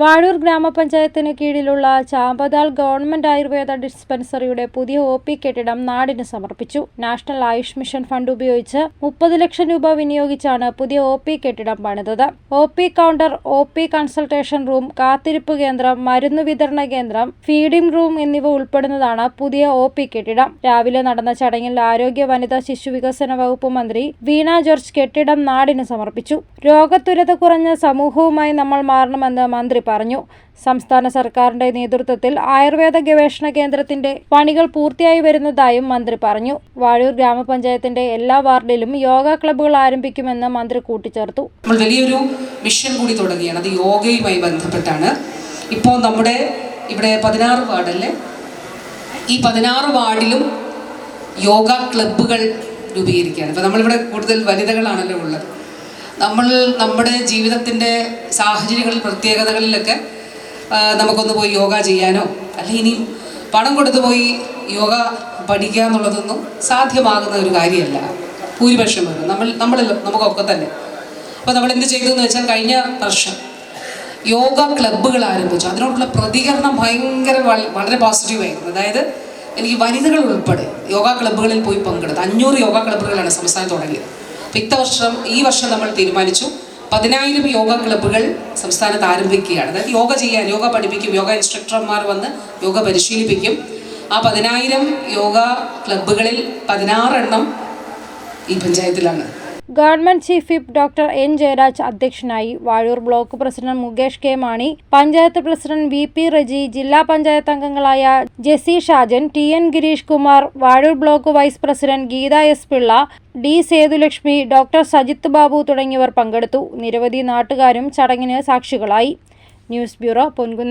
വാഴൂർ ഗ്രാമപഞ്ചായത്തിന് കീഴിലുള്ള ചാമ്പതാൽ ഗവൺമെന്റ് ആയുർവേദ ഡിസ്പെൻസറിയുടെ പുതിയ O P കെട്ടിടം നാടിന് സമർപ്പിച്ചു. നാഷണൽ ആയുഷ് മിഷൻ ഫണ്ട് ഉപയോഗിച്ച് മുപ്പത് ലക്ഷം രൂപ വിനിയോഗിച്ചാണ് പുതിയ ഒ പി കെട്ടിടം പണിതത്. O P counter O P consultation room കാത്തിരിപ്പ് കേന്ദ്രം മരുന്ന് വിതരണ കേന്ദ്രം ഫീഡിംഗ് റൂം എന്നിവ ഉൾപ്പെടുന്നതാണ് പുതിയ ഒ പി കെട്ടിടം. രാവിലെ നടന്ന ചടങ്ങിൽ ആരോഗ്യ വനിതാ ശിശു വികസന വകുപ്പ് മന്ത്രി വീണ ജോർജ് കെട്ടിടം നാടിന് സമർപ്പിച്ചു. രോഗതുരത കുറഞ്ഞ സമൂഹവുമായി നമ്മൾ മാറണമെന്ന് മന്ത്രി പറഞ്ഞു. സംസ്ഥാന സർക്കാരിന്റെ നേതൃത്വത്തിൽ ആയുർവേദ ഗവേഷണ കേന്ദ്രത്തിന്റെ പണികൾ പൂർത്തിയായി വരുന്നതായും മന്ത്രി പറഞ്ഞു. വാഴൂർ ഗ്രാമപഞ്ചായത്തിന്റെ എല്ലാ വാർഡിലും യോഗ ക്ലബ്ബുകൾ ആരംഭിക്കുമെന്ന് മന്ത്രി കൂട്ടിച്ചേർത്തു. നമ്മൾ വലിയൊരു മിഷൻ കൂടി തുടങ്ങിയാണ് അത് യോഗയുമായി ബന്ധപ്പെട്ടാണ്. ഇപ്പോൾ നമ്മുടെ ഇവിടെ പതിനാറ് വാർഡല്ലേ? ഈ പതിനാറ് വാർഡിലും യോഗ ക്ലബ്ബുകൾ രൂപീകരിക്കുകയാണ്. ഇപ്പോൾ നമ്മളിവിടെ കൂടുതൽ വനിതകളാണല്ലോ ഉള്ളത്. നമ്മൾ നമ്മുടെ ജീവിതത്തിന്റെ സാഹചര്യങ്ങളിൽ പ്രത്യേകതകളിലൊക്കെ നമുക്കൊന്ന് പോയി യോഗ ചെയ്യാനോ അല്ലെങ്കിൽ ഇനി പണം കൊടുത്തു പോയി യോഗ പഠിക്കുക എന്നുള്ളതൊന്നും സാധ്യമാകുന്ന ഒരു കാര്യമല്ല. ഭൂരിപക്ഷം വരും നമ്മൾ നമ്മളല്ലോ നമുക്കൊക്കെ തന്നെ. അപ്പോൾ നമ്മൾ എന്ത് ചെയ്തു എന്ന് വെച്ചാൽ കഴിഞ്ഞ വർഷം യോഗ ക്ലബ്ബുകൾ ആരംഭിച്ചു. അതിനോടുള്ള പ്രതികരണം ഭയങ്കര വളരെ പോസിറ്റീവായിരുന്നു അതായത് എനിക്ക് വനിതകൾ ഉൾപ്പെടെ യോഗ ക്ലബ്ബുകളിൽ പോയി പങ്കെടുത്തു അഞ്ഞൂറ് യോഗ ക്ലബ്ബുകളാണ് സംസ്ഥാനം തുടങ്ങിയത്. അപ്പോൾ ഇത്ത വർഷം ഈ വർഷം നമ്മൾ തീരുമാനിച്ചു. പതിനായിരം യോഗ ക്ലബ്ബുകൾ സംസ്ഥാനത്ത് ആരംഭിക്കുകയാണ്. അതായത് യോഗ ചെയ്യാൻ യോഗ പഠിപ്പിക്കും യോഗ ഇൻസ്ട്രക്ടർമാർ വന്ന് യോഗ പരിശീലിപ്പിക്കും. ആ പതിനായിരം യോഗ ക്ലബ്ബുകളിൽ പതിനാറെണ്ണം ഈ പഞ്ചായത്തിലാണ്. Government chief whip doctor N Jayaraj അധ്യക്ഷനായി Vazhoor block president Mukesh K Mani panchayat president V P Reji ജില്ലാ പഞ്ചായത്ത് അംഗങ്ങളായ Jessy Shajan T N Girish Kumar Vazhoor block vice president Geetha S Pillai D Sethulakshmi doctor Sajith Babu തുടങ്ങിയവർ പങ്കെടുത്തു. നിരവധി നാട്ടുകാരും ചടങ്ങിന് സാക്ഷികളായി. News bureau Ponkunnam.